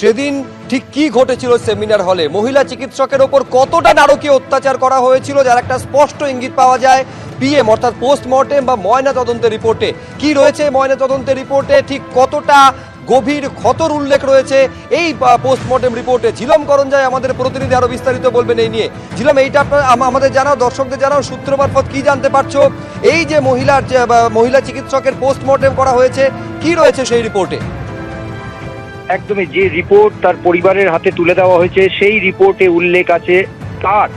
সেদিন ঠিক কি ঘটেছিল সেমিনার হলে? মহিলা চিকিৎসকের ওপর কতটা নারকীয় অত্যাচার করা হয়েছিল যার একটা স্পষ্ট ইঙ্গিত পাওয়া যায় পিএম, অর্থাৎ পোস্টমর্টেম বা ময়না তদন্তের রিপোর্টে। কি রয়েছে ময়না তদন্তের রিপোর্টে? ঠিক কতটা গভীর ক্ষতর উল্লেখ রয়েছে? এই পোস্টমর্টেম রিপোর্টে ঝিলম করঞ্জয় আমাদের প্রতিনিধি আরও বিস্তারিত বলবেন এই নিয়ে। ঝিলম, এইটা আপনার আমাদের জানাও, দর্শকদের জানাও, সূত্র মারফত কি জানতে পারছ? এই যে মহিলার মহিলা চিকিৎসকের পোস্টমর্টেম করা হয়েছে, কি রয়েছে সেই রিপোর্টে? একদমই যে রিপোর্ট তার পরিবারের হাতে তুলে দেওয়া হয়েছে, সেই রিপোর্টে উল্লেখ আছে তার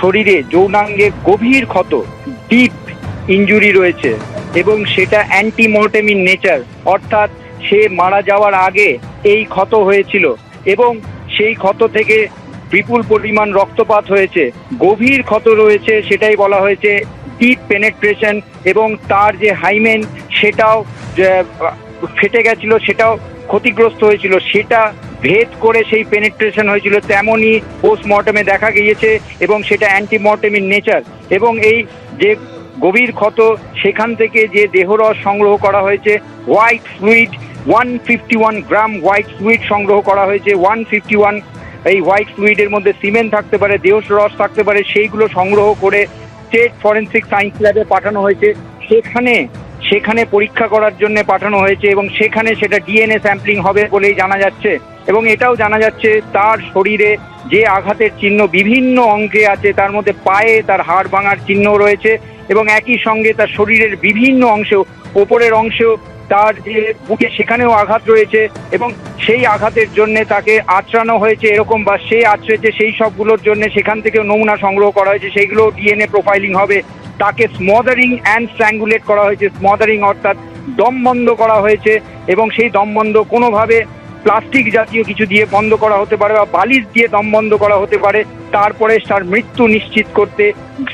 শরীরে যৌনাঙ্গে গভীর ক্ষত ডিপ ইনজুরি রয়েছে এবং সেটা অ্যান্টিমর্টেম ইন নেচার অর্থাৎ সে মারা যাওয়ার আগে এই ক্ষত হয়েছিল এবং সেই ক্ষত থেকে বিপুল পরিমাণ রক্তপাত হয়েছে। গভীর ক্ষত রয়েছে, সেটাই বলা হয়েছে ডিপ পেনেট্রেশন এবং তার যে হাইমেন সেটাও ফেটে গেছিল, সেটাও ক্ষতিগ্রস্ত হয়েছিল, সেটা ভেদ করে সেই পেনিট্রেশন হয়েছিল, তেমনই পোস্টমর্টমে দেখা গিয়েছে এবং সেটা অ্যান্টিমর্টেম ইন নেচার এবং এই যে গভীর ক্ষত, সেখান থেকে যে দেহরস সংগ্রহ করা হয়েছে white fluid one fifty one gram white fluid সংগ্রহ করা হয়েছে ওয়ান ফিফটি ওয়ান এই হোয়াইট ফ্লুইডের মধ্যে সিমেন্ট থাকতে পারে দেহ রস থাকতে পারে, সেইগুলো সংগ্রহ করে স্টেট ফরেন্সিক সায়েন্স ল্যাবে পাঠানো হয়েছে। সেখানে সেখানে পরীক্ষা করার জন্য পাঠানো হয়েছে এবং সেখানে সেটা ডিএনএ স্যাম্পলিং হবে বলেই জানা যাচ্ছে। এবং এটাও জানা যাচ্ছে, তার শরীরে যে আঘাতের চিহ্ন বিভিন্ন অঙ্গে আছে, তার মধ্যে পায়ে তার হাড় ভাঙার চিহ্ন রয়েছে এবং একই সঙ্গে তার শরীরের বিভিন্ন অংশেও, ওপরের অংশেও তার যে বুকে সেখানেও আঘাত রয়েছে এবং সেই আঘাতের জন্য তাকে আঁচড়ানো হয়েছে এরকম বা সে আঁচড়েছে সেই সবগুলোর জন্য সেখান থেকেও নমুনা সংগ্রহ করা হয়েছে সেইগুলো ডিএনএ প্রোফাইলিং হবে। তাকে স্মদারিং অ্যান্ড স্ট্র্যাঙ্গুলেট করা হয়েছে। স্মদারিং অর্থাৎ দম বন্ধ করা হয়েছে এবং সেই দম বন্ধ কোনোভাবে প্লাস্টিক জাতীয় কিছু দিয়ে বন্ধ করা হতে পারে বা বালিশ দিয়ে দম বন্ধ করা হতে পারে। তারপরে তার মৃত্যু নিশ্চিত করতে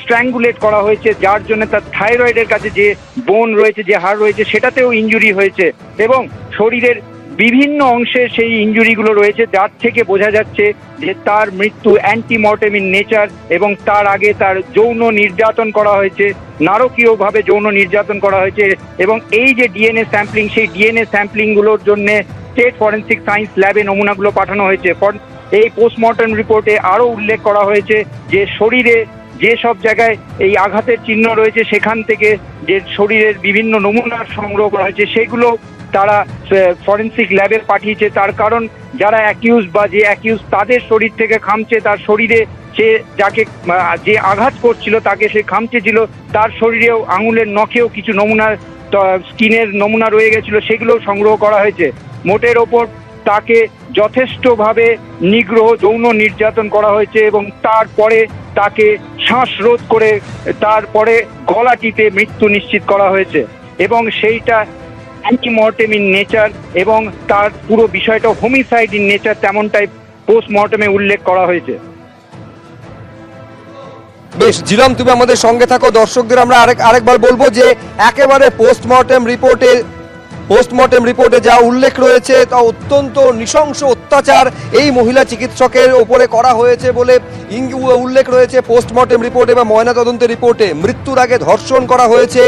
স্ট্র্যাঙ্গুলেট করা হয়েছে, যার জন্য তার থাইরয়েডের কাছে যে বোন রয়েছে, যে হাড় রয়েছে, সেটাতেও ইনজুরি হয়েছে এবং শরীরের বিভিন্ন অংশে সেই ইনজুরিগুলো রয়েছে, যার থেকে বোঝা যাচ্ছে যে তার মৃত্যু অ্যান্টিমর্টেম ইন নেচার এবং তার আগে তার যৌন নির্যাতন করা হয়েছে, নারকীয়ভাবে যৌন নির্যাতন করা হয়েছে এবং এই যে ডিএনএ স্যাম্পলিং সেই ডিএনএ স্যাম্পলিংগুলোর জন্য স্টেট ফরেন্সিক সায়েন্স ল্যাবে নমুনাগুলো পাঠানো হয়েছে। এই পোস্টমর্টম রিপোর্টে আরও উল্লেখ করা হয়েছে যে শরীরে যে সব জায়গায় এই আঘাতের চিহ্ন রয়েছে, সেখান থেকে যে শরীরের বিভিন্ন নমুনার সংগ্রহ করা হয়েছে, সেগুলো তারা ফরেন্সিক ল্যাবে পাঠিয়েছে। তার কারণ যারা অ্যাকিউজ বা যে অ্যাকিউজ তাদের শরীর থেকে খামছে তার শরীরে সে যাকে, যে আঘাত করছিল তাকে সে খামচেছিল তার শরীরেও আঙুলের নখেও কিছু নমুনা স্কিনের নমুনা রয়ে গেছিল, সেগুলো সংগ্রহ করা হয়েছে। মোটের ওপর তাকে যথেষ্টভাবে নিগ্রহ, যৌন নির্যাতন করা হয়েছে এবং তারপরে তাকে শ্বাসরোধ করে, তারপরে গলাটিতে মৃত্যু নিশ্চিত করা হয়েছে। এবং সেইটা অ্যান্টিমর্টেম ইন নেচার এবং তার পুরো বিষয়টা হোমিসাইড ইন নেচার তেমনটাই পোস্টমর্টমে উল্লেখ করা হয়েছে। বেশ জিলাম তুমি আমাদের সঙ্গে থাকো। দর্শকদের আমরা আরেক আরেকবার বলব যে একেবারে পোস্টমর্টেম রিপোর্টে পোস্টমর্টেম রিপোর্টে যা উল্লেখ রয়েছে তা অত্যন্ত নৃশংস অত্যাচার এই মহিলা চিকিৎসকের ওপরে করা হয়েছে বলে উল্লেখ রয়েছে পোস্টমর্টেম রিপোর্টে বা ময়নাতদন্তের রিপোর্টে মৃত্যুর আগে ধর্ষণ করা হয়েছে।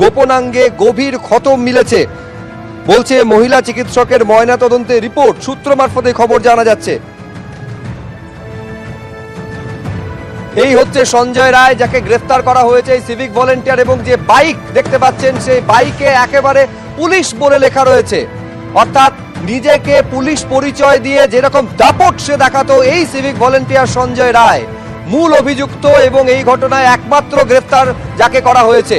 গোপনাঙ্গে গভীর ক্ষত মিলেছে। বলছে, মহিলা চিকিৎসকের ময়নাতদন্তের রিপোর্ট, সূত্র মারফতে খবর জানা যাচ্ছে। এই হচ্ছে সঞ্জয় রায়, যাকে গ্রেফতার করা হয়েছে সিভিক ভলেন্টিয়ার এবং যে বাইক দেখতে পাচ্ছেন, সেই বাইকে একেবারে পুলিশ বলে লেখা রয়েছে। অর্থাৎ নিজেকে পুলিশ পরিচয় দিয়ে যেরকম দাপট সে দেখাতো এই সিভিক ভলেন্টিয়ার সঞ্জয় রায়। মূল অভিযুক্ত এবং এই ঘটনায় একমাত্র গ্রেফতার যাকে করা হয়েছে।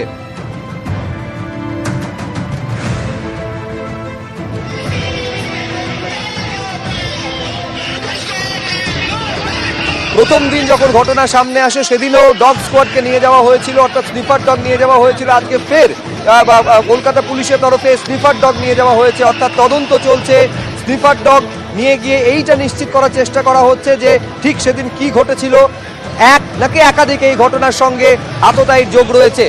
প্রথম দিন যখন ঘটনা সামনে আসে, সেদিনও ডগ স্কোয়াডকে নিয়ে যাওয়া হয়েছিল, অর্থাৎ স্নিফার ডগ নিয়ে যাওয়া হয়েছিল। আজকে ফের কলকাতা পুলিশের তরফে স্নিফার ডগ নিয়ে যাওয়া হয়েছে, অর্থাৎ তদন্ত চলছে। স্নিফার ডগ নিয়ে গিয়ে এইটা নিশ্চিত করার চেষ্টা করা হচ্ছে যে ঠিক সেদিন কি ঘটেছিল। এক, নাকি একাধিক এই ঘটনার সঙ্গে আততায়ীর যোগ রয়েছে।